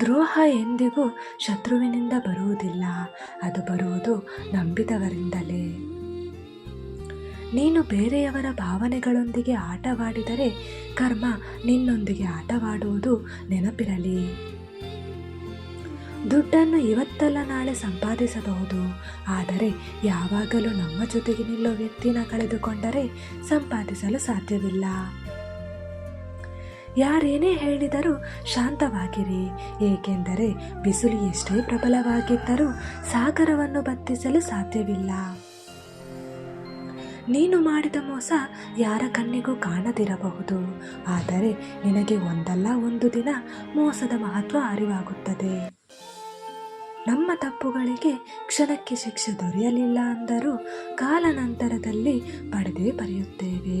ದ್ರೋಹ ಎಂದಿಗೂ ಶತ್ರುವಿನಿಂದ ಬರುವುದಿಲ್ಲ. ಅದು ಬರುವುದು ನಂಬಿದವರಿಂದಲೇ. ನೀನು ಬೇರೆಯವರ ಭಾವನೆಗಳೊಂದಿಗೆ ಆಟವಾಡಿದರೆ ಕರ್ಮ ನಿನ್ನೊಂದಿಗೆ ಆಟವಾಡುವುದು ನೆನಪಿರಲಿ. ದುಡ್ಡನ್ನು ಇವತ್ತಲ್ಲ ನಾಳೆ ಸಂಪಾದಿಸಬಹುದು. ಆದರೆ ಯಾವಾಗಲೂ ನಮ್ಮ ಜೊತೆಗೆ ನಿಲ್ಲೋ ವ್ಯಕ್ತಿನ ಕಳೆದುಕೊಂಡರೆ ಸಂಪಾದಿಸಲು ಸಾಧ್ಯವಿಲ್ಲ. ಯಾರೇನೇ ಹೇಳಿದರೂ ಶಾಂತವಾಗಿರಿ, ಏಕೆಂದರೆ ಬಿಸಿಲು ಎಷ್ಟೇ ಪ್ರಬಲವಾಗಿದ್ದರೂ ಸಾಗರವನ್ನು ಬತ್ತಿಸಲು ಸಾಧ್ಯವಿಲ್ಲ. ನೀನು ಮಾಡಿದ ಮೋಸ ಯಾರ ಕಣ್ಣಿಗೂ ಕಾಣದಿರಬಹುದು, ಆದರೆ ನಿನಗೆ ಒಂದಲ್ಲ ಒಂದು ದಿನ ಮೋಸದ ಮಹತ್ವ ಅರಿವಾಗುತ್ತದೆ. ನಮ್ಮ ತಪ್ಪುಗಳಿಗೆ ಕ್ಷಣಕ್ಕೆ ಶಿಕ್ಷೆ ದೊರೆಯಲಿಲ್ಲ ಅಂದರೂ ಕಾಲಾನಂತರದಲ್ಲಿ ಪಡೆದೇ ಬರೆಯುತ್ತೇವೆ.